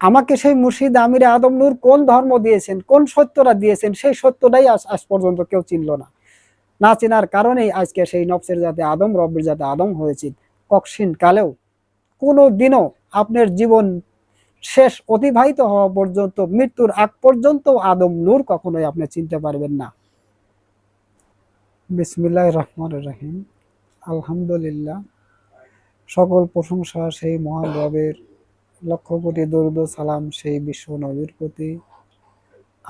আমাকে সেই মুর্শিদ আমির আদম নূর কোন ধর্ম দিয়েছেন, কোন সত্যটা দিয়েছেন, সেই সত্যটাই আজ পর্যন্ত কেউ চিনল না। না চেনার কারণেই আজকে সেই নফসের যাতে আদম, রব্বের যাতে আদম হয়েছে কক্ষিণ কালেও কোনো দিনও আপনার জীবন শেষ অতিবাহিত হওয়া পর্যন্ত, মৃত্যুর আগ পর্যন্ত আদম নূর কখনোই আপনি চিনতে পারবেন না। বিসমিল্লাহ রহমান রহিম। আলহামদুলিল্লাহ। সকল প্রশংসা সেই মহান রবের লক্ষ কোটি দরুদ সালাম সেই বিশ্ব নবীর প্রতি।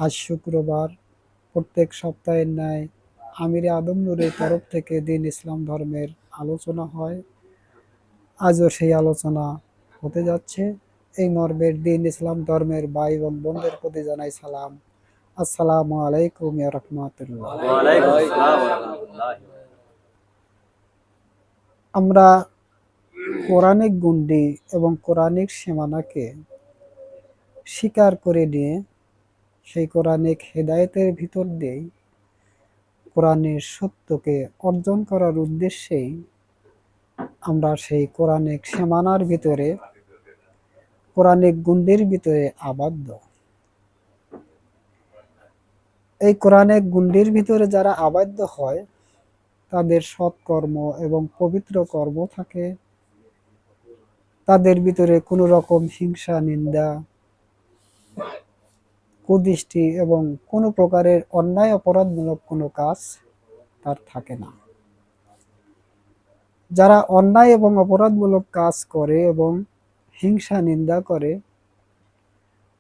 আজ শুক্রবার প্রত্যেক সপ্তাহের ন্যায় আমির আদম নূরের তরফ থেকে দিন ইসলাম ধর্মের আলোচনা হয়। আজও সেই আলোচনা হতে যাচ্ছে। এই মর্মের দিন ইসলাম ধর্মের ভাই এবং বোনদের প্রতি জানাই সালাম। আসসালামু আলাইকুম রাহমাতুল্লাহ। আমরা কোরআনিক গুন্ডি এবং কোরআনিক সীমানাকে স্বীকার করে নিয়ে সেই কোরআনিক হেদায়েতের ভিতর দিয়েই কোরআনের সত্যকে অর্জন করার উদ্দেশ্যেই আমরা সেই কোরআনিক সীমানার ভিতরে, কোরআনিক গুন্ডির ভিতরে আবদ্ধ। এই কোরআনিক গুন্ডির ভিতরে যারা আবদ্ধ হয়, তাদের সৎকর্ম এবং পবিত্র কর্ম থাকে। তাদের ভিতরে কোনো রকম হিংসা, নিন্দা, কুদৃষ্টি এবং কোনো প্রকারের অন্যায় অপরাধমূলক কোনো কাজ তার থাকে না। যারা অন্যায় এবং অপরাধমূলক কাজ করে এবং হিংসা, নিন্দা করে,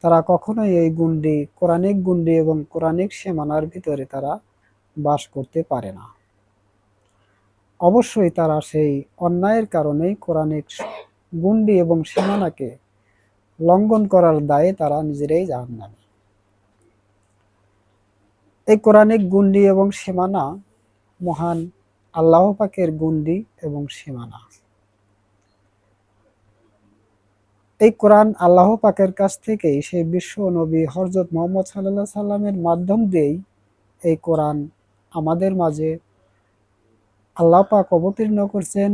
তারা কখনোই এই গুন্ডি কোরআনিক গুন্ডি এবং কোরআনিক সীমানার ভিতরে তারা বাস করতে পারে না। অবশ্যই তারা সেই অন্যায়ের কারণেই কোরআনিক গুন্ডি এবং সীমানাকে লঙ্ঘন করার দায়ে তারা নিজেরাই জাহান্নামী। এই কোরআনিক গুন্ডি এবং সীমানা মহান আল্লাহ পাকের গুন্ডি এবং সীমানা। এই কোরআন আল্লাহ পাকের কাছ থেকেই সেই বিশ্ব নবী হরজত মোহাম্মদ সাল্লাহ সাল্লামের মাধ্যম দিয়েই এই কোরআন আমাদের মাঝে আল্লাহ পাক অবতীর্ণ করছেন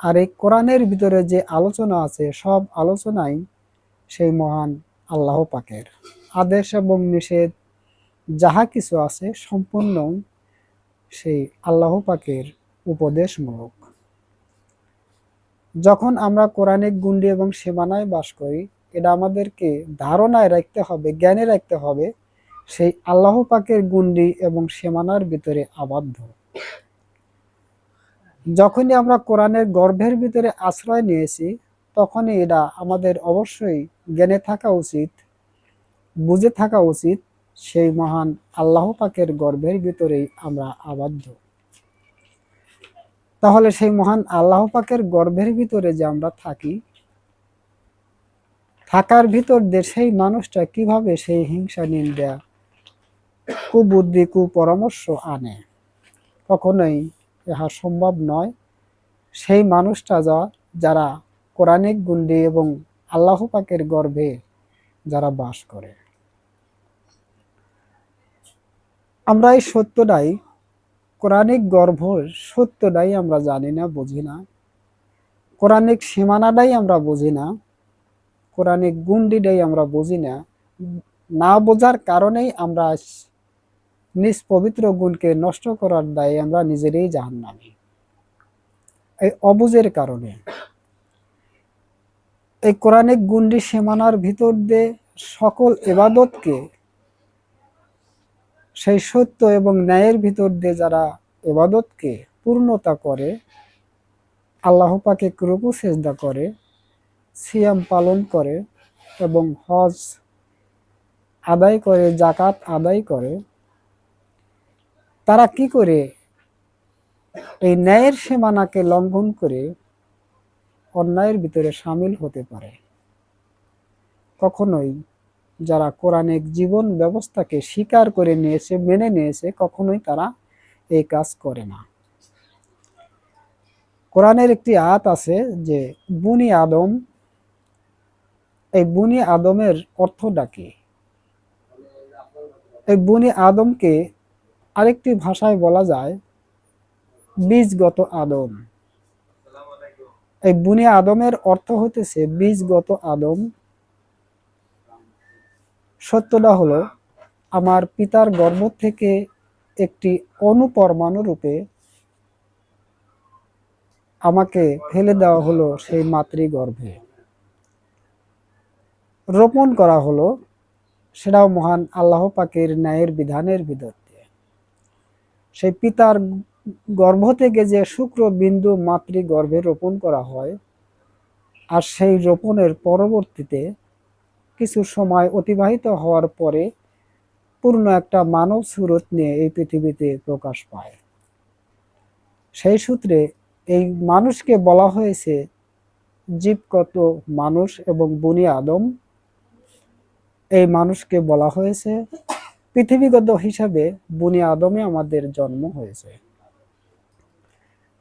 আর এই কোরআনের ভিতরে যে আলোচনা আছে, সব আলোচনাই সেই মহান আল্লাহ পাকের। আদেশ এবং নিষেধ, যাহা কিছু আছে সম্পূর্ণ সেই আল্লাহ পাকের উপদেশমূলক। যখন আমরা কোরআনিক গুন্ডি এবং সীমানায় বাস করি, এটা আমাদেরকে ধারণায় রাখতে হবে, জ্ঞানে রাখতে হবে, সেই আল্লাহ পাকের গুন্ডি এবং সীমানার ভিতরে আবদ্ধ। যখনই আমরা কোরআনের গর্ভের ভিতরে আশ্রয় নিয়েছি, তখনই এটা আমাদের অবশ্যই জ্ঞানে থাকা উচিত, বুঝে থাকা উচিত সেই মহান আল্লাহ পাকের গর্ভের ভিতরেই আমরা আবদ্ধ। তাহলে সেই মহান আল্লাহ পাকের গর্ভের ভিতরে যে আমরা থাকি, থাকার ভিতর সেই মানুষটা কীভাবে সেই হিংসা, নিন্দা, কুবুদ্ধি, কুপরামর্শ আনে? কখনোই ইহা সম্ভব নয়। সেই মানুষটা যা, যারা কোরআনিক গুন্ডি এবং আল্লাহ পাকের গর্ভে যারা বাস করে। আমরা এই সত্যটাই, কোরআনিক গর্ভ সত্যটাই আমরা জানি না, বুঝি না। কোরআনিক সীমানাটাই আমরা বুঝি না। কোরআনিক গুন্ডিটাই আমরা বুঝি না। না বোঝার কারণেই আমরা নিজ পবিত্র গুণকে নষ্ট করার দায়ে আমরা নিজেরাই জাহান্নামী। এই অবুজের কারণে। এই কোরআনিক গুন্ডি সীমানার ভিতর দিয়ে সকল এবাদতকে সেই সত্য এবং ন্যায়ের ভিতর দিয়ে যারা এবাদতকে পূর্ণতা করে, আল্লাহ পাকে সেজদা করে, সিয়াম পালন করে এবং হজ আদায় করে জাকাত আদায় করে তারা কি করে? এই ন্যায়ের সীমানাকে লঙ্ঘন করে অন্যায়ের ভিতরে সামিল হতে পারে। কখনোই যারা কোরআনিক জীবন ব্যবস্থাকে স্বীকার করে নিয়েছে, মেনে নিয়েছে, কখনোই তারা এই কাজ করে না। কোরআনের একটি আয়াত আছে যে, বুনি আদম এই বুনি আদমের অর্থটা কি? এই বুনি আদমকে আরেকটি ভাষায় বলা যায় বীজগত আদম। এই বুনি আদমের অর্থ হতেছে বীজগত আদম। সত্যটা হলো, আমার পিতার গর্ভ থেকে একটি অনুপরমাণু রূপে আমাকে ফেলে দেওয়া হলো সেই মাতৃগর্ভে। রোপণ করা হলো, সেটাও মহান আল্লাহ পাকের ন্যায়ের বিধানের বিরুদ্ধে সেই পিতার গর্ভ থেকে যে শুক্র বিন্দু মাতৃগর্ভে রোপণ করা হয়, আর সেই রোপণের পরবর্তীতে কিছু সময় অতিবাহিত হওয়ার পরে পূর্ণ একটা মানব সুরত নিয়ে এই পৃথিবীতে প্রকাশ পায়। সেই সূত্রে এই মানুষকে বলা হয়েছে জীবগত মানুষ এবং বনি আদম। এই মানুষকে বলা হয়েছে পৃথিবীগত হিসাবে বুনি আদমে আমাদের জন্ম হয়েছে।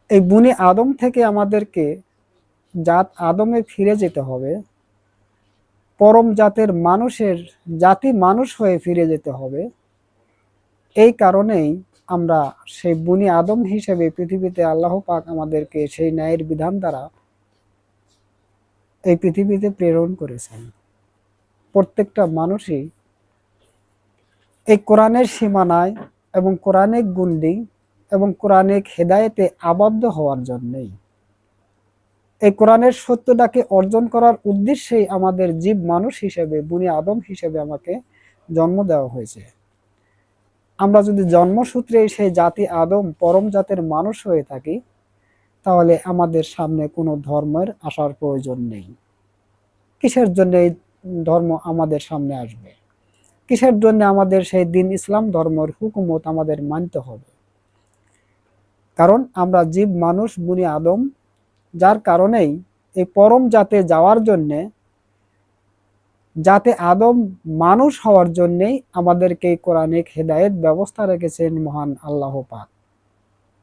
এই বুনি আদম থেকে আমাদেরকে জাত আদমে ফিরে যেতে হবে। পরম জাতের মানুষের জাতি মানুষ হয়ে ফিরে যেতে হবে। এই কারণেই আমরা সেই বুনি আদম হিসেবে পৃথিবীতে আল্লাহ পাক আমাদেরকে সেই ন্যায়ের বিধান দ্বারা এই পৃথিবীতে প্রেরণ করেছেন। প্রত্যেকটা মানুষই এই কোরআনের সীমানায় এবং কোরআনিক গুন্ডি এবং কোরআনিক হেদায়েতে আবদ্ধ হওয়ার জন্যই। এই কোরআনের সত্যটাকে অর্জন করার উদ্দেশ্যেই আমাদের জীব মানুষ হিসেবে, বুনি আদম হিসেবে আমাকে জন্ম দেওয়া হয়েছে। আমরা যদি জন্মসূত্রে সেই জাতি আদম পরম জাতের মানুষ হয়ে থাকি, তাহলে আমাদের সামনে কোনো ধর্মের আসার প্রয়োজন নেই। কিসের জন্য এই ধর্ম আমাদের সামনে আসবে? কিসের জন্য আমাদের সেই দিন ইসলাম ধর্মের হুকুমত আমাদের মানতে হবে? কারণ আমরা জীব, মানুষ, বুনি, আদম, যার কারণেই এই পরম জাতে যাওয়ার জন্যে যাতে আদম মানুষ হওয়ার জন্যেই আমাদেরকে কোরআনিক হেদায়েত ব্যবস্থা রেখেছেন মহান আল্লাহ পাক।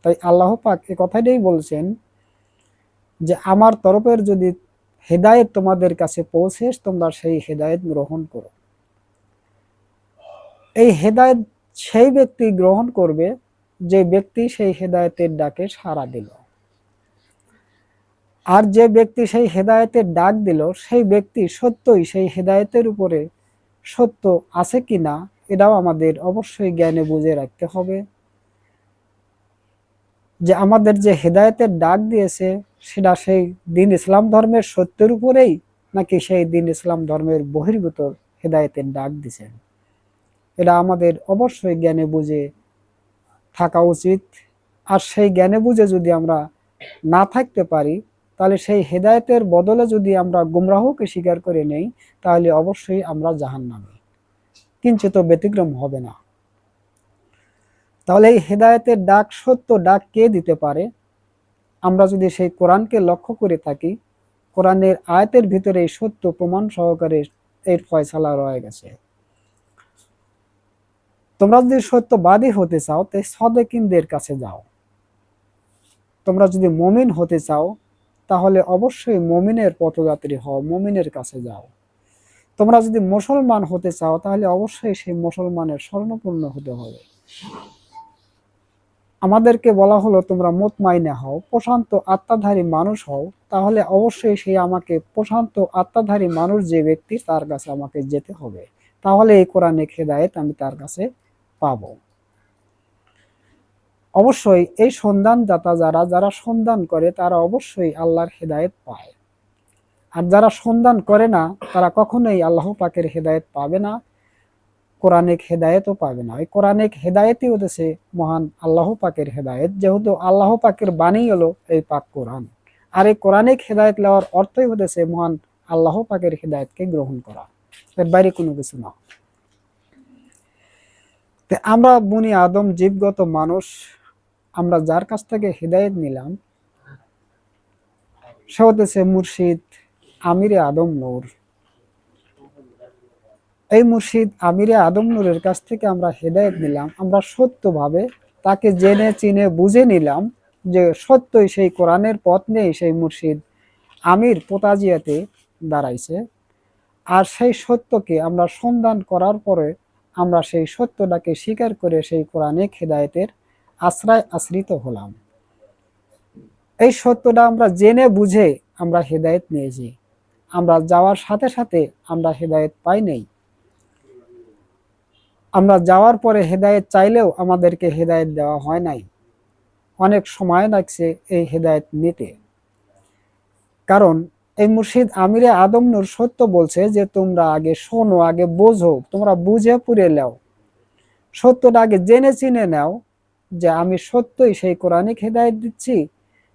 তাই আল্লাহ পাক এ কথাটাই বলছেন যে, আমার তরফের যদি হেদায়েত তোমাদের কাছে পৌঁছে, তোমরা সেই হেদায়েত গ্রহণ করো। এই হেদায়েত সেই ব্যক্তি গ্রহণ করবে যে ব্যক্তি সেই হেদায়েতের ডাকে সাড়া দিল। আর যে ব্যক্তি সেই হেদায়েতের ডাক দিল, সেই ব্যক্তি সত্যই সেই হেদায়েতের উপরে সত্য আছে কি না এটাও আমাদের অবশ্যই জ্ঞানে বুঝে রাখতে হবে। যে আমাদের যে হেদায়েতের ডাক দিয়েছে, সেটা সেই দিন ইসলাম ধর্মের সত্যের উপরেই নাকি সেই দিন ইসলাম ধর্মের বহির্ভূত হেদায়েতের ডাক দিছেন এটা আমাদের অবশ্যই জ্ঞানে বুঝে থাকা উচিত। আর সেই জ্ঞানে বুঝে যদি আমরা না থাকতে পারি, তাহলে সেই হেদায়েতের বদলে যদি আমরা গুমরাহকে স্বীকার করে নেই, তাহলে অবশ্যই আমরা জাহান নামে কিঞ্চিত ব্যতিক্রম হবে না। তাহলে এই হেদায়েতের ডাক সত্য ডাক কে দিতে পারে? আমরা যদি সেই কোরআনকে লক্ষ্য করে থাকি, কোরআনের আয়াতের ভিতরে এই সত্য প্রমাণ সহকারে এর ফয়সালা রয়ে গেছে। তোমরা যদি সত্যবাদী হতে চাও তাই সদেকিনদের কাছে যাও। তোমরা যদি মমিন হতে চাও, তাহলে অবশ্যই মমিনের পথযাত্রী হও, মমিনের কাছে যাও। তোমরা যদি মুসলমান হতে চাও, তাহলে অবশ্যই সেই মুসলমানের স্বর্ণপূর্ণ হতে হবে। আমাদেরকে বলা হলো, তোমরা মোতমাইনে হও, প্রশান্ত আত্মাধারী মানুষ হও, তাহলে অবশ্যই সেই আমাকে প্রশান্ত আত্মাধারী মানুষ যে ব্যক্তি, তার কাছে আমাকে যেতে হবে। তাহলে এই কোরআনে খেদায়েত আমি তার কাছে পাব। অবশ্যই এই সন্ধানদাতা যারা যারা সন্ধান করে, তারা অবশ্যই আল্লাহর হেদায়েত পায়। আর যারা সন্ধান করে না, তারা কখনোই আল্লাহ পাকের হেদায়েত পাবে না কোরআনিক হেদায়েতও পাবে না। এই কোরআনিক হেদায়েতই হতেছে মহান আল্লাহ পাকের হেদায়েত, যেহেতু আল্লাহ পাকের বাণী হলো এই পাক কোরআন। আর এই কোরআনিক হেদায়েত নেওয়ার অর্থই হতেছে মহান আল্লাহ পাকের হেদায়েতকে গ্রহণ করা। এর বাইরে কোনো কিছু না। আমরা বুনি আদম জীবগত মানুষ, আমরা যার কাছ থেকে হৃদায়ত নিলাম, সে হতেছে মুর্শিদ আমিরে আদম নূর। এই মুর্শিদ আমিরে আদম নূরের কাছ থেকে আমরা হেদায়ত নিলাম, আমরা সত্যভাবে তাকে জেনে, চিনে, বুঝে নিলাম যে সত্যই সেই কোরআনের পথ নেই সেই মুর্শিদ আমির পোতাজিয়াতে দাঁড়াইছে। আর সেই সত্যকে আমরা সন্ধান করার পরে আমরা সেই সত্যটাকে স্বীকার করে সেই কোরআনিক হেদায়েতের আশ্রয় আশ্রিত হলাম। এই সত্যটা আমরা জেনে বুঝে আমরা হেদায়েত নিয়েছি আমরা যাওয়ার সাথে সাথে আমরা হেদায়েত পাই নেই। আমরা যাওয়ার পরে হেদায়েত চাইলেও আমাদেরকে হেদায়েত দেওয়া হয় নাই। অনেক সময় লাগছে এই হেদায়েত নিতে। কারণ এই মুর্শিদ আমিরে আদম নূর সত্য বলছে যে, তোমরা আগে শোনো, আগে বোঝো, তোমরা বুঝে পুরে নাও। সত্যটা আগে জেনে চিনে নাও যে, আমি সত্যই সেই কোরআনিক হেদায়েত দিচ্ছি।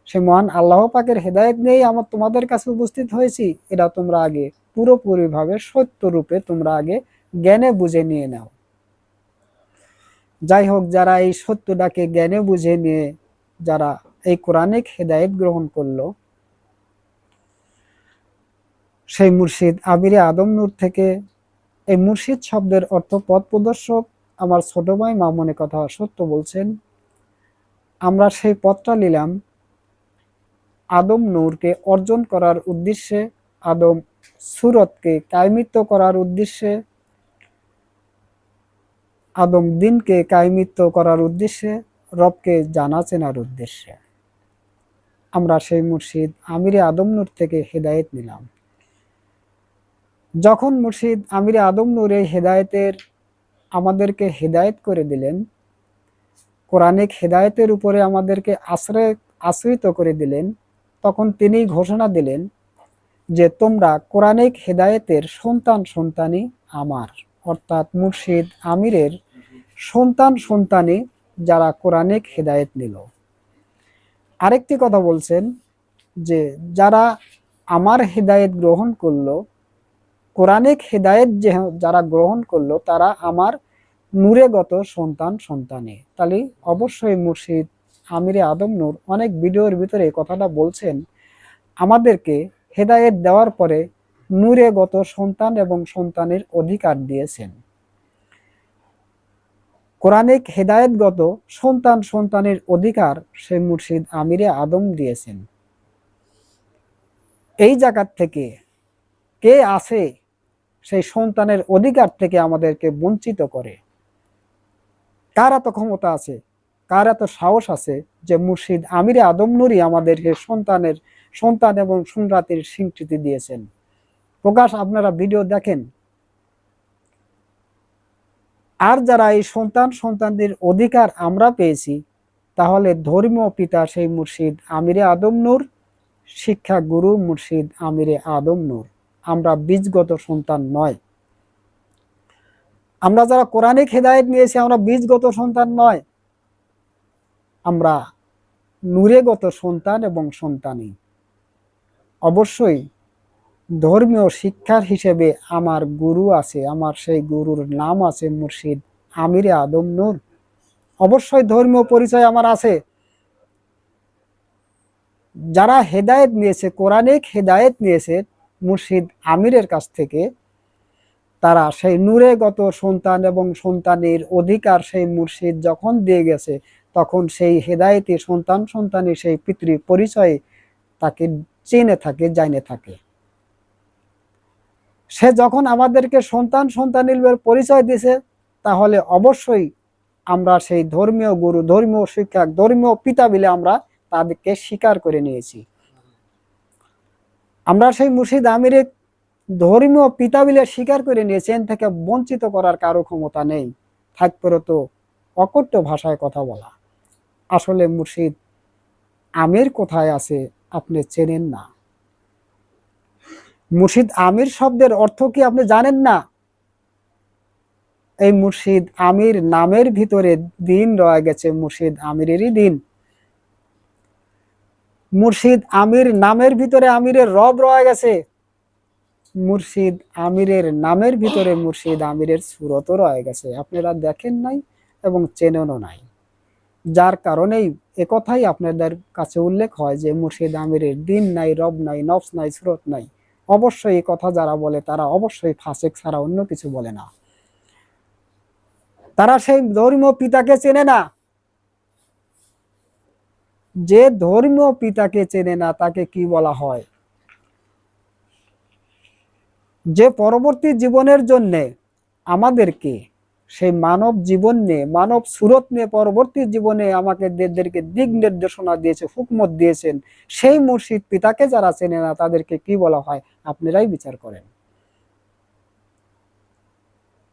সে মহান আল্লাহ পাকের হেদায়েত নিয়েই আমার তোমাদের কাছে উপস্থিত হয়েছি। এটা তোমরা আগে পুরোপুরিভাবে সত্য রূপে তোমরা আগে জ্ঞানে বুঝে নিয়ে নাও। যাই হোক, যারা এই সত্যটাকে জ্ঞানে বুঝে নিয়ে, যারা এই কোরআনিক হেদায়েত গ্রহণ করল সেই মুর্শিদ আবিরে আদম নূর থেকে। এই মুর্শিদ শব্দের অর্থ পথ প্রদর্শক। আমার ছোট ভাই মামনে কথা সত্য বলছেন। আমরা সেই পথটা নিলাম। আদম নূরকে অর্জন করার উদ্দেশ্যে, আদম সুরতকে কায়মিত্ব করার উদ্দেশ্যে, আদম দিনকে কায়মিত্ব করার উদ্দেশ্যে, রবকে জানা চেনার উদ্দেশ্যে। আমরা সেই মুর্শিদ আমিরে আদম নূর থেকে হেদায়েত নিলাম। যখন মুর্শিদ আমিরে আদম নূর হেদায়েতের আমাদেরকে হেদায়েত করে দিলেন কোরআনিক হেদায়েতের উপরে আমাদেরকে আশ্রয়, আশ্রিত করে দিলেন, তখন তিনি ঘোষণা দিলেন যে তোমরা কোরআনিক হেদায়েতের সন্তান সন্তানই আমার, অর্থাৎ মুর্শিদ আমিরের সন্তান সন্তানই যারা কোরআনিক হেদায়েত নিল। আরেকটি কথা বলছেন যে যারা আমার হেদায়েত গ্রহণ করল কোরআনিক হেদায়েত যে যারা গ্রহণ করল, তারা আমার নূরেগত সন্তান সন্তানে। তাহলে অবশ্যই মুর্শিদ আমিরে আদম নূর অনেক ভিডিওর ভিতরে কথাটা বলছেন, আমাদেরকে হেদায়েত দেওয়ার পরে নূরেগত সন্তান এবং সন্তানের অধিকার দিয়েছেন। কোরআনিক হেদায়েতগত সন্তান সন্তানের অধিকার সেই মুর্শিদ আমিরে আদম দিয়েছেন। এই জায়গার থেকে কে আছে সেই সন্তানের অধিকার থেকে আমাদেরকে বঞ্চিত করে। কার এত ক্ষমতা আছে? কার এত সাহস আছে যে মুর্শিদ আমিরে আদম নুরি আমাদেরকে সন্তানের, সন্তান এবং সংরাতির স্বীকৃতি দিয়েছেন? প্রকাশ, আপনারা ভিডিও দেখেন। আর যারা এই সন্তান, সন্তানদের অধিকার আমরা পেয়েছি, তাহলে ধর্মীয় পিতা সেই মুর্শিদ আমিরে আদম নূর শিক্ষা গুরু মুর্শিদ আমিরে আদম নূর। আমরা বীজগত সন্তান নয়। আমরা যারা কোরআনিক হেদায়েত নিয়েছি, আমরা বীজগত সন্তান নয়। আমরা নূরেগত সন্তান এবং সন্তানই অবশ্যই ধর্মীয় শিক্ষার হিসেবে আমার গুরু আছে, আমার সেই গুরুর নাম আছে মুর্শিদ আমিরে আদম নূর। অবশ্যই ধর্মীয় পরিচয় আমার আছে। যারা হেদায়েত নিয়েছে কোরআনিক হেদায়েত নিয়েছে মুর্শিদ আমিরের কাছ থেকে তারা সেই নূরেগত সন্তান এবং সন্তানের অধিকার সেই মুর্শিদ যখন দিয়ে গেছে, তখন সেই হেদায়েতি সন্তান সন্তানের সেই পিতৃ পরিচয় তাকে চেনে থাকে, জানে থাকে। সে যখন আমাদেরকে সন্তান সন্তানের পরিচয় দিছে তাহলে অবশ্যই আমরা সেই ধর্মীয় গুরু, ধর্মীয় শিক্ষক, ধর্মীয় পিতা বলে আমরা তাদেরকে স্বীকার করে নিয়েছি। আমরা সেই মুর্শিদ আমিরের ধর্মীয় পিতা বলে স্বীকার করে নিয়েছেন থেকে বঞ্চিত করার কারও ক্ষমতা নেই। থাকপেরও তো অকট্য ভাষায় কথা বলা। আসলে মুর্শিদ আমির কোথায় আছে আপনি চেনেন না। মুর্শিদ আমির শব্দের অর্থ কি আপনি জানেন না? এই মুর্শিদ আমির নামের ভিতরে দিন রয়ে গেছে, মুর্শিদ আমিরেরই দিন। মুর্শিদ আমির নামের ভিতরে আমিরের রব রয়ে গেছে। মুর্শিদ আমিরের নামের ভিতরে মুর্শিদ আমিরের সুরতও রয়ে গেছে। আপনারা দেখেন নাই এবং চেনেনও নাই। যার কারণেই একথাই আপনাদের কাছে উল্লেখ হয় যে মুর্শিদ আমিরের দিন নাই, রব নাই, নফস নাই, সুরত নাই। অবশ্যই কথা যারা বলে তারা অবশ্যই ফাঁসেক ছাড়া অন্য কিছু বলে না। তারা সেই ধর্মীয় পিতাকে চেনে না। যে ধর্মীয় পিতাকে চেনে না, তাকে কি বলা হয়? যে পরবর্তী জীবনের জন্য আমাদেরকে সেই মানব জীবন নিয়ে মানব সুরত নিয়ে পরবর্তী জীবনে আমাকে দেরকে দিক নির্দেশনা দিয়েছে, হুকমত দিয়েছেন, সেই মুর্শিদ পিতাকে যারা চেনে না, তাদেরকে কি বলা হয়? আপনারাই বিচার করেন।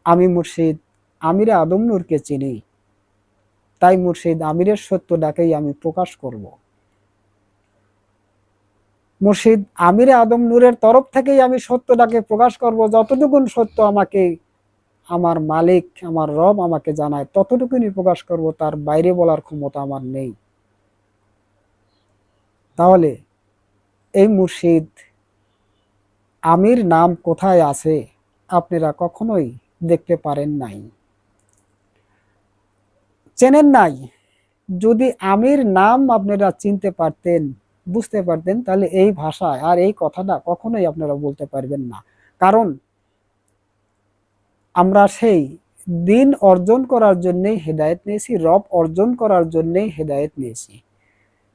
আমি মুর্শিদ, আমিরা আদম নূরকে চিনি। তাই মুর্শিদ আমিরের সত্যটাকেই আমি প্রকাশ করব। মুর্শিদ আমিরে আদম নূরের তরফ থেকেই আমি সত্যটাকে প্রকাশ করব। যতটুকুন সত্য আমাকে, আমার মালিক, আমার রব আমাকে জানায় ততটুকুনি প্রকাশ করব। তার বাইরে বলার ক্ষমতা আমার নেই। তাহলে এই মুর্শিদ আমির নাম কোথায় আছে আপনারা কখনোই দেখতে পারেন নাই। চেনেন নাই। যদি আমির নাম আপনারা চিনতে পারতেন, বুঝতে পারতেন, তাহলে এই ভাষায় আর এই কথাটা কখনোই আপনারা বলতে পারবেন না। কারণ আমরা সেই দিন অর্জন করার জন্যই হেদায়েত নিয়েছি, রব অর্জন করার জন্যই হেদায়েত নিয়েছি।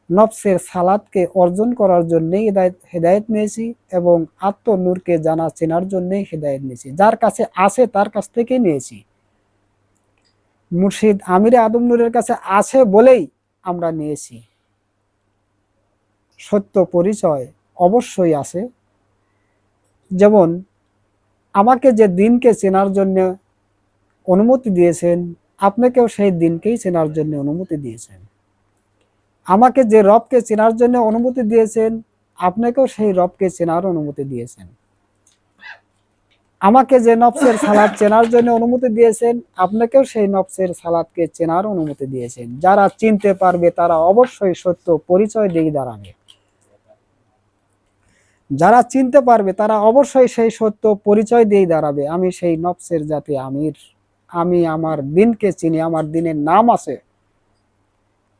নফসের সালাদকে অর্জন করার জন্যই হেদায়েত হেদায়েত নিয়েছি এবং আত্মনূরকে জানা চেনার জন্যই হেদায়েত নিয়েছি। যার কাছে আছে, তার কাছ থেকে নিয়েছি। মুর্শিদ আমিরে আদম নূরের কাছে আছে বলেই আমরা নিয়েছি। সত্য পরিচয় অবশ্যই আছে। যেমন, আমাকে যে দিনকে চেনার জন্য অনুমতি দিয়েছেন, আপনাকেও সেই দিনকেই চেনার জন্য অনুমতি দিয়েছেন। আমাকে যে রবকে চেনার জন্য অনুমতি দিয়েছেন, আপনাকেও সেই রবকে চেনার অনুমতি দিয়েছেন। আমাকে যে নফসের সালাদ চেনার জন্য অনুমতি দিয়েছেন, আপনাকেও সেই নফসের সালাদকে চেনার অনুমতি দিয়েছেন। যারা চিনতে পারবে, তারা অবশ্যই সত্য পরিচয় দিয়ে দাঁড়াবে। যারা চিনতে পারবে, তারা অবশ্যই সেই সত্য পরিচয় দিয়ে দাঁড়াবে। আমি সেই নফসের জাতি আমির। আমি আমার দিনকে চিনি, আমার দিনের নাম আছে।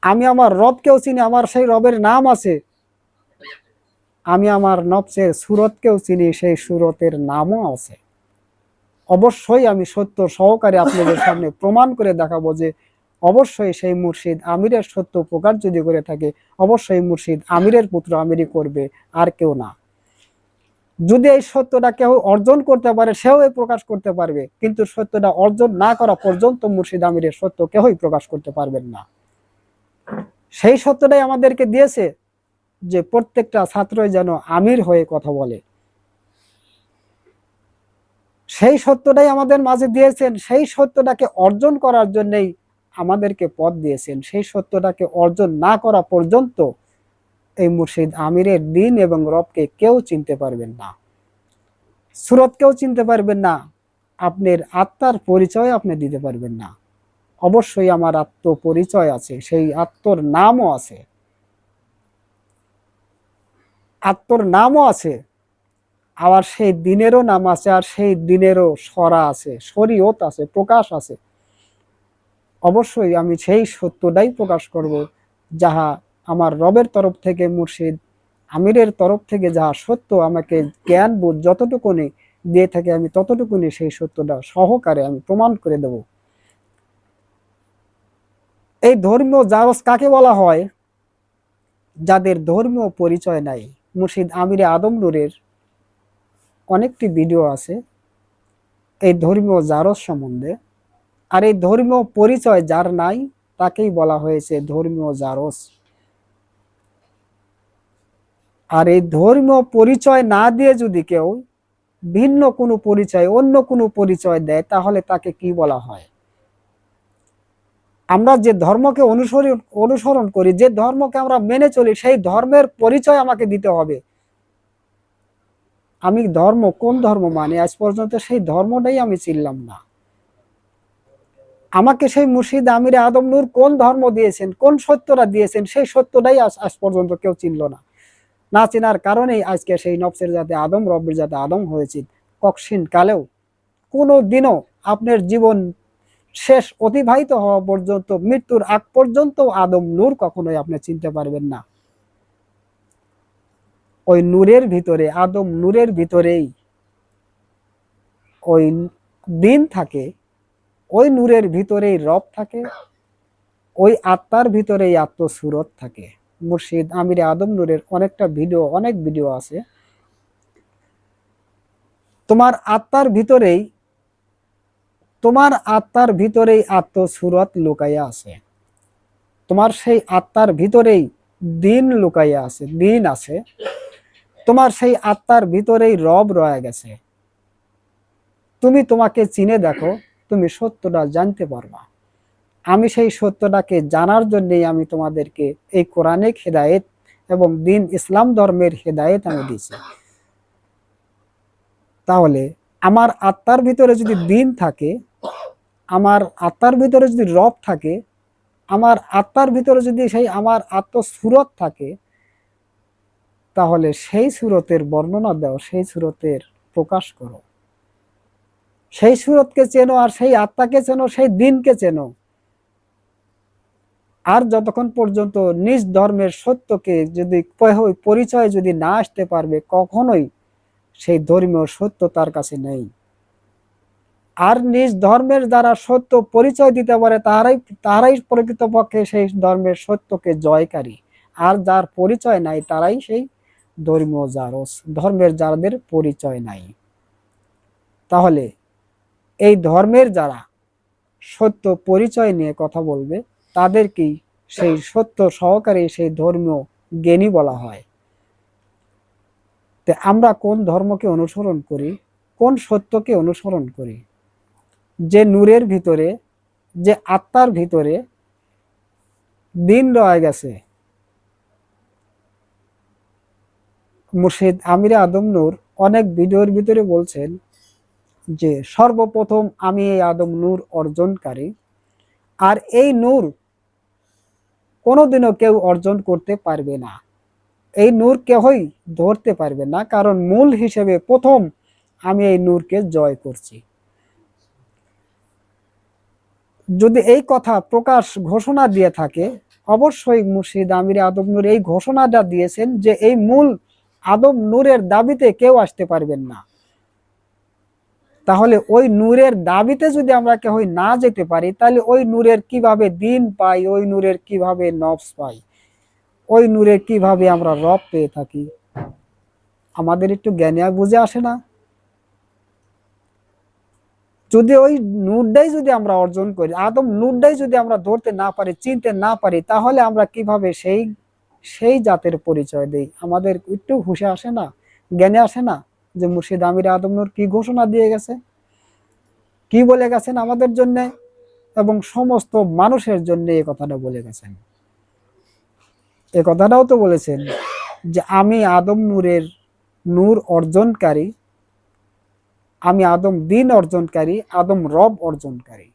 আমি আমার রবকেও চিনি, আমার সেই রবের নাম আছে। আমি আমার নফসের সুরতকেও চিনি, সেই সুরতের নামও আছে। অবশ্যই আমি সত্য সহকারে আপনাদের সামনে প্রমাণ করে দেখাবো যে অবশ্যই সেই মুর্শিদ আমিরের সত্য প্রকাশ যদি করে থাকে, অবশ্যই মুর্শিদ আমিরের পুত্র আমিরই করবে, আর কেউ না। যদি এই সত্যটা কেউ অর্জন করতে পারে, সেও এই প্রকাশ করতে পারবে, কিন্তু সত্যটা অর্জন না করা পর্যন্ত মুর্শিদ আমিরের সত্য কেউই প্রকাশ করতে পারবেন না। সেই সত্যটাই আমাদেরকে দিয়েছে যে প্রত্যেকটা ছাত্রই যেন আমির হয়ে কথা বলে। সেই সত্যটাই আমাদের মাঝে দিয়েছেন, সেই সত্যটাকে অর্জন করার জন্যই আমাদেরকে পথ দিয়েছেন। সেই সত্যটাকে অর্জন না করা পর্যন্ত এই মুর্শিদ আমিরের দিন এবং রবকে কেউ চিনতে পারবেন না। সুরতকেও চিনতে পারবেন না, আপনার আত্মার পরিচয় আপনি দিতে পারবেন না। অবশ্যই আমার আত্ম পরিচয় আছে, সেই আত্মর নামও আছে। আত্মর নামও আছে। আবার সেই দিনেরও নাম আছে আর সেই দিনেরও সরা আছে, শরীয়ত আছে, প্রকাশ আছে। অবশ্যই আমি সেই সত্যটাই প্রকাশ করব, যাহা আমার রবের তরফ থেকে মুর্শিদ, আমিরের তরফ থেকে যাহা সত্য আমাকে জ্ঞান, বোধ যতটুকুনি দিয়ে থাকে, আমি ততটুকুনি সেই সত্যটা সহকারে আমি প্রমাণ করে দেব। এই ধর্মীয় জারস কাকে বলা হয়? যাদের ধর্মীয় পরিচয় নাই, মুর্শিদ আমিরে আদম নুরের অনেকটি ভিডিও আছে, এই ধর্মীয় জারস সম্বন্ধে। আর এই ধর্মীয় পরিচয় যার নাই, তাকেই বলা হয়েছে ধর্মীয় জারস। আর এই ধর্মীয় পরিচয় না দিয়ে যদি কেউ ভিন্ন কোনো পরিচয়, অন্য কোনো পরিচয় দেয়, তাহলে তাকে কি বলা হয়? আমরা যে ধর্মকে অনুসরণ অনুসরণ করি, যে ধর্মকে আমরা মেনে চলি, সেই ধর্মের পরিচয় আমাকে দিতে হবে। আমি ধর্ম, কোন ধর্ম মানি? আজ পর্যন্ত সেই ধর্মটাই আমি চিনলাম না। আমাকে সেই মুর্শিদ আমির আদম নূর কোন ধর্ম দিয়েছেন, কোন সত্যটা দিয়েছেন, সেই সত্যটাই আজ পর্যন্ত কেউ চিনল না। না চেনার কারণেই আজকে সেই নফসের যাতে আদম, রব্বের যাতে আদম হয়েছে। কক্ষিণ কালেও কোনো দিনও আপনার জীবন শেষ অতিবাহিত হওয়া পর্যন্ত, মৃত্যুর আগ পর্যন্ত আদম নূর কখনোই আপনি চিনতে পারবেন না। ওই নূরের ভিতরে, আদম নূরের ভিতরেই ওই দিন থাকে, ওই নূরের ভিতরেই রব থাকে, ওই আত্মার ভিতরেই আত্মসুরত থাকে। মুর্শিদ আমির আদম নূরের অনেকটা ভিডিও, অনেক ভিডিও আছে। তোমার আত্মার ভিতরেই, তোমার আত্মার ভিতরেই আত্মসুরত লুকাইয়া আছে। তোমার সেই আত্মার ভিতরেই দিন লুকাইয়া আছে, দিন আছে। তোমার সেই আত্মার ভিতরেই রব রয়ে গেছে। তুমি তোমাকে চিনে দেখো, তুমি সত্যটা জানতে পারবা। আমি সেই সত্যটাকে জানার জন্যই আমি তোমাদেরকে এই কোরআনিক হেদায়েত এবং দিন ইসলাম ধর্মের হেদায়েত আমি দিয়েছি। তাহলে আমার আত্মার ভিতরে যদি দিন থাকে, আমার আত্মার ভিতরে যদি রব থাকে, আমার আত্মার ভিতরে যদি সেই আমার আত্মসুরত থাকে তাহলে সেই সুরতের বর্ণনা দাও, সেই সুরতের প্রকাশ করো। সেই সুরতকে চেনো আর সেই আত্মাকে চেনো, সেই দিনকে চেনো। আর যতক্ষণ পর্যন্ত নিজ ধর্মের সত্যকে যদি পরিচয় যদি না আসতে পারবে, কখনোই সেই ধর্মীয় সত্য তার কাছে নেই। আর নিজ ধর্মের দ্বারা সত্য পরিচয় দিতে পারে তারাই তারাই প্রকৃতপক্ষে সেই ধর্মের সত্যকে জয়কারী। আর যার পরিচয় নাই, তারাই সেই ধর্মীয় জারস, ধর্মের যাদের পরিচয় নাই। তাহলে এই ধর্মের যারা সত্য পরিচয় নিয়ে কথা বলবে, তাদেরকেই সেই সত্য সহকারে সেই ধর্মীয় জ্ঞানী বলা হয়। তে আমরা কোন ধর্মকে অনুসরণ করি, কোন সত্যকে অনুসরণ করি? যে নূরের ভিতরে, যে আত্মার ভিতরে দিন রয়ে গেছে মুর্শিদ আমির আদম নূর অনেক ভিডিওর ভিতরে বলছেন যে, সর্বপ্রথম আমি এই আদম নূর অর্জনকারী। আর এই নূর কোনোদিনও কেউ অর্জন করতে পারবে না। এই নূর কেহই ধরতে পারবে না। কারণ মূল হিসেবে প্রথম আমি এই নূরকে জয় করছি। যদি এই কথা প্রকাশ ঘোষণা দিয়ে থাকে, অবশ্যই মুর্শিদ আমির আদম নূর এই ঘোষণাটা দিয়েছেন যে, এই মূল আদম নূরের দাবিতে কেউ আসতে পারবেন না। তাহলে ওই নূরের দাবিতে যদি আমরা কেউ না যেতে পারি, তাহলে ওই নূরের কীভাবে দিন পাই, ওই নূরের কীভাবে নফস পাই, ওই নূরের কীভাবে আমরা রব পেয়ে থাকি, আমাদের একটু জ্ঞানে বুঝে আসে না। যদি ওই নূরটাই যদি আমরা অর্জন করি, আদম নূরটাই যদি আমরা ধরতে না পারি, চিনতে না পারি, তাহলে আমরা কীভাবে সেই সেই জাতের পরিচয় দেই। আমাদের একটু হুশে আসে না, জ্ঞানে আসে না যে মুর্শিদ আমির আদম নূর কি ঘোষণা দিয়ে গেছে, কি বলে গেছেন আমাদের জন্য এবং সমস্ত মানুষের জন্য এই কথাটা বলে গেছেন। এ কথাটাও তো বলেছেন যে আমি আদম নূরের নূর অর্জনকারী, আমি আদম দিন অর্জনকারী, আদম রব অর্জনকারী,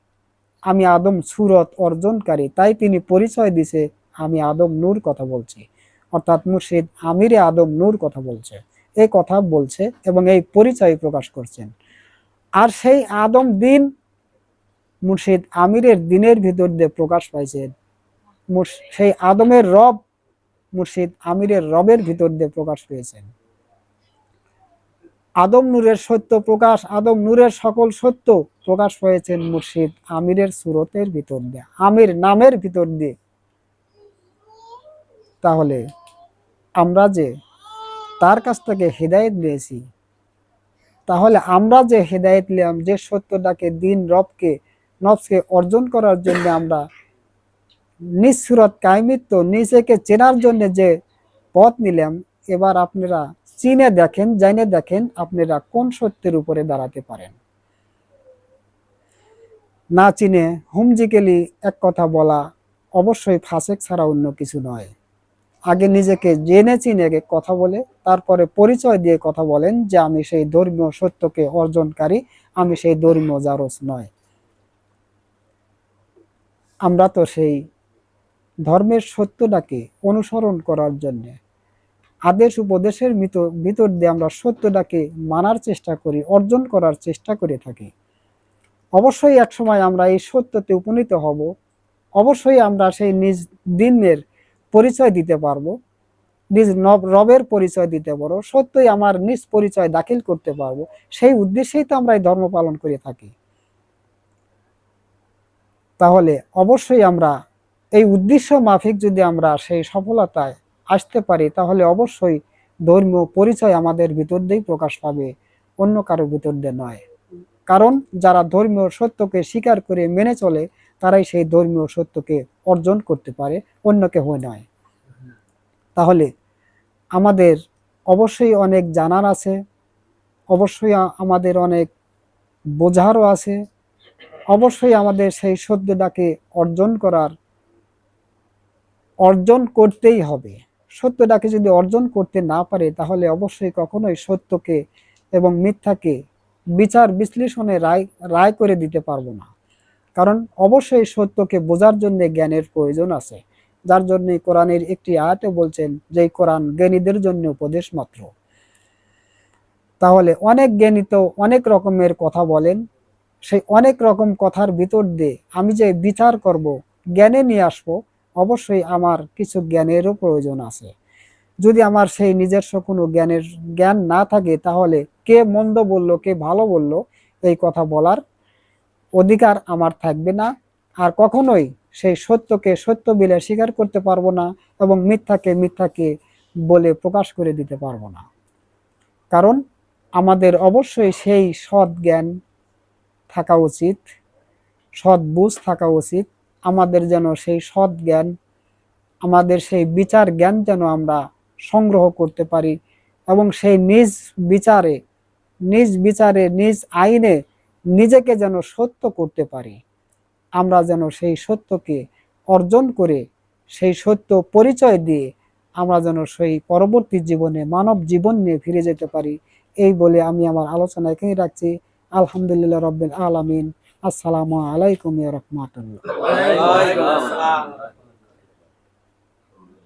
আমি আদম সুরত অর্জনকারী, তাই তিনি পরিচয় দিছে আমি আদম নূর কথা বলছি। অর্থাৎ মুর্শিদ আমিরে আদম নূর কথা বলছে। এই কথা বলছে এবং এই পরিচয় প্রকাশ করছেন। আর সেই আদম দিন মুর্শিদ আমিরের দিনের ভিতর দিয়ে প্রকাশ মুর্শ- সেই আদমের রব মুর্শিদ আমিরের রবের ভিতর দিয়ে প্রকাশ পেয়েছেন। আদম নূরের সত্য প্রকাশ, আদম নূরের সকল সত্য প্রকাশ হয়েছেন মুর্শিদ আমিরের সুরতের ভিতর দিয়ে, আমির নামের ভিতর দিয়ে। তাহলে আমরা যে তার কাছ থেকে হেদায়েত নিয়েছি তাহলে আমরা যে হেদায়েত নিলাম, যে সত্যটাকে দিন রবকে নবসকে অর্জন করার জন্য আমরা নিঃসুরত কায়মিত্ব, নিজেকে চেনার জন্য যে পথ নিলাম, এবার আপনারা চিনে দেখেন, জানে দেখেন আপনারা কোন সত্যের উপরে দাঁড়াতে পারেন। না চিনে হুমজিকেলি এক কথা বলা অবশ্যই ফাঁসেক ছাড়া অন্য কিছু নয়। আগে নিজেকে জেনে চিনে কথা বলে, তারপরে পরিচয় দিয়ে কথা বলেন যে আমি সেই ধর্মীয় সত্যকে অর্জনকারী, আমি সেই ধর্মীয় জারস নয়। আমরা তো সেই ধর্মের সত্যটাকে অনুসরণ করার জন্য, আদেশ উপদেশের ভিতর ভিতর দিয়ে আমরা সত্যটাকে মানার চেষ্টা করি, অর্জন করার চেষ্টা করে থাকি। অবশ্যই এক সময় আমরা এই সত্যতে উপনীত হব, অবশ্যই আমরা সেই নিজ দিনের পরিচয় দিতে পারব। নিজ রবের পরিচয় দিতে পারব। সত্যই আমার নিজ পরিচয় দাখিল করতে পারব। সেই উদ্দেশ্যেই তো আমরা এই ধর্ম পালন করে থাকি। তাহলে অবশ্যই আমরা এই উদ্দেশ্য মাফিক যদি আমরা সেই সফলতায় আসতে পারি, তাহলে অবশ্যই ধর্মীয় পরিচয় আমাদের ভিতর দিয়েই প্রকাশ পাবে। অন্য কারও ভিতর দিয়ে নয়। কারণ যারা ধর্মীয় সত্যকে স্বীকার করে মেনে চলে তারাই সেই ধর্মীয় সত্যকে অর্জন করতে পারে অন্য কেউ নয় তাহলে আমাদের অবশ্যই অনেক জানার আছে, অবশ্যই আমাদের অনেক বোঝারও আছে, অবশ্যই আমাদের সেই সত্যটাকে অর্জন করার, অর্জন করতেই হবে। সত্যটাকে যদি অর্জন করতে না পারে, তাহলে অবশ্যই কখনোই সত্যকে এবং মিথ্যাকে বিচার বিশ্লেষণে রায় রায় করে দিতে পারব না। কারণ অবশ্যই সত্যকে বোঝার জন্য জ্ঞানের প্রয়োজন আছে। যার জন্য কোরআনের একটি আয়াতে বলছেন যে, কোরআন জ্ঞানীদের জন্য উপদেশ মাত্র। তাহলে অনেক জ্ঞানী তো অনেক রকমের কথা বলেন। সেই অনেক রকম কথার ভিতর দিয়ে আমি যে বিচার করব, জ্ঞানে নিয়ে আসব, অবশ্যই আমার কিছু জ্ঞানেরও প্রয়োজন আছে। যদি আমার সেই নিজস্ব কোনো জ্ঞানের জ্ঞান না থাকে, তাহলে কে মন্দ বলল, কে ভালো বলল, এই কথা বলার অধিকার আমার থাকবে না, আর কখনোই সেই সত্যকে সত্য বলে স্বীকার করতে পারব না এবং মিথ্যাকে মিথ্যাকে বলে প্রকাশ করে দিতে পারব না। কারণ আমাদের অবশ্যই সেই সৎ জ্ঞান থাকা উচিত, সৎ বুঝ থাকা উচিত, আমাদের যেন সেই সৎ জ্ঞান, আমাদের সেই বিচার জ্ঞান যেন আমরা সংগ্রহ করতে পারি এবং সেই নিজ বিচারে নিজ বিচারে, নিজ আইনে নিজেকে যেন সত্য করতে পারি। আমরা যেন সেই সত্যকে অর্জন করে, সেই সত্য পরিচয় দিয়ে আমরা যেন সেই পরবর্তী জীবনে মানব জীবন নিয়ে ফিরে যেতে পারি। এই বলে আমি আমার আলোচনা এখানে রাখছি। আলহামদুলিল্লাহ রব্বিল আলামিন। আসসালামু আলাইকুম রহমতুল্লাহ।